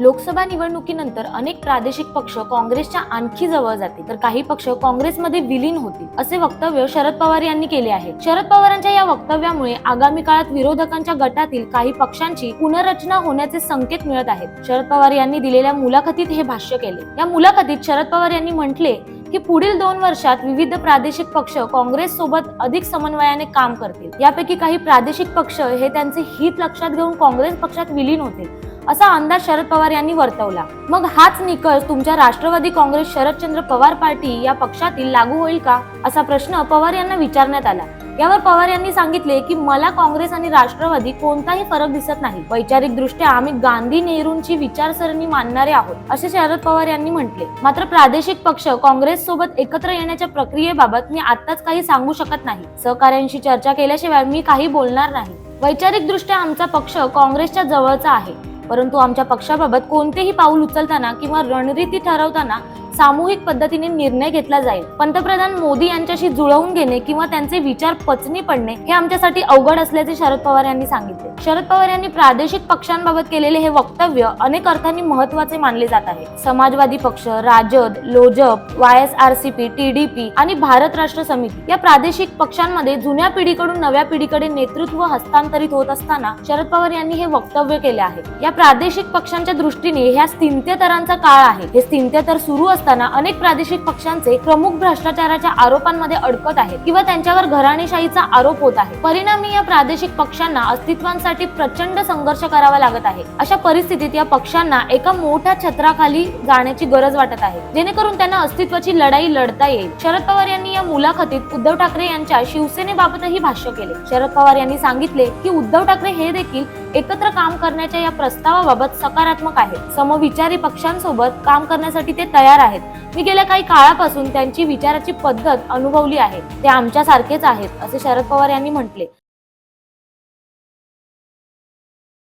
लोकसभा निवडणुकीनंतर अनेक प्रादेशिक पक्ष काँग्रेसच्या आणखी जवळ जातील. तर काही पक्ष काँग्रेसमध्ये विलीन होतील असे वक्तव्य शरद पवार यांनी केले आहे. शरद पवारांच्या या वक्तव्यामुळे आगामी काळात विरोधकांच्या गटातील काही पक्षांची पुनर्रचना होण्याचे संकेत मिळत आहेत. शरद पवार यांनी दिलेल्या मुलाखतीत हे भाष्य केले. या मुलाखतीत शरद पवार यांनी म्हटले की पुढील दोन वर्षात विविध प्रादेशिक पक्ष काँग्रेस सोबत अधिक समन्वयाने काम करतील. यापैकी काही प्रादेशिक पक्ष हे त्यांचे हित लक्षात घेऊन काँग्रेस पक्षात विलीन होतील. असा अंदाज शरद पवार यांनी वर्तवला. मग हाच निकष तुमच्या राष्ट्रवादी काँग्रेस शरदचंद्र पवार पार्टी या पक्षातील लागू होईल का? असा प्रश्न पवार यांना विचारण्यात आला. यावर पवार यांनी सांगितले की मला काँग्रेस आणि राष्ट्रवादी कोणताही फरक दिसत नाही. वैचारिक दृष्ट्या आम्ही गांधी नेहरूंची विचारसरणी मानणारे आहोत असे शरद पवार यांनी म्हटले. मात्र प्रादेशिक पक्ष काँग्रेस सोबत एकत्र येण्याच्या प्रक्रियेबाबत मी आताच काही सांगू शकत नाही. सहकाऱ्यांशी चर्चा केल्याशिवाय मी काही बोलणार नाही. वैचारिक दृष्ट्या आमचा पक्ष काँग्रेसच्या जवळचा आहे. परंतु आमच्या पक्षाबाबत कोणतेही पाऊल उचलताना किंवा रणनीती ठरवताना सामूहिक पद्धतीने निर्णय घेतला जाईल. पंतप्रधान मोदी यांच्याशी जुळवून घेणे किंवा त्यांचे विचार पचनी पडणे हे आमच्यासाठी अवघड असल्याचे शरद पवार यांनी सांगितले. शरद पवार यांनी प्रादेशिक पक्षांबाबत केलेले हे वक्तव्य अनेक अर्थांनी महत्त्वाचे मानले जात आहे. समाजवादी पक्ष Rajad Lojap Y S R C P TDP आणि भारत राष्ट्र समिती या प्रादेशिक पक्षांमध्ये जुन्या पिढीकडून नव्या पिढीकडे नेतृत्व हस्तांतरित होत असताना शरद पवार यांनी हे वक्तव्य केले आहे. या प्रादेशिक पक्षांच्या दृष्टीने ह्या स्थित्यतरांचा काळ आहे. हे स्थित्यतर सुरू असताना अनेक प्रादेशिक पक्षांचे प्रमुख भ्रष्टाचाराच्या आरोपांमध्ये अडकत आहेत किंवा त्यांच्यावर घराणेशाहीचा आरोप होत आहे. परिणामी या प्रादेशिक पक्षांना अस्तित्वांसाठी प्रचंड संघर्ष करावा लागत आहे. अशा परिस्थितीत या पक्षांना एका मोठ्या छत्राखाली जाण्याची गरज वाटत आहे. जेणेकरून त्यांना अस्तित्वाची लढाई लढता येईल. शरद पवार यांनी या मुलाखतीत उद्धव ठाकरे यांच्या शिवसेनेबाबतही भाष्य केले. शरद पवार यांनी सांगितले की उद्धव ठाकरे हे देखील एकत्र काम करण्याच्या या प्रस्तावाबाबत सकारात्मक आहेत. समविचारी पक्षांसोबत काम करण्यासाठी ते तयार आहेत. मी गेल्या काही काळापासून त्यांची विचाराची पद्धत अनुभवली आहे. ते आमच्यासारखेच आहेत असे शरद पवार यांनी म्हटले.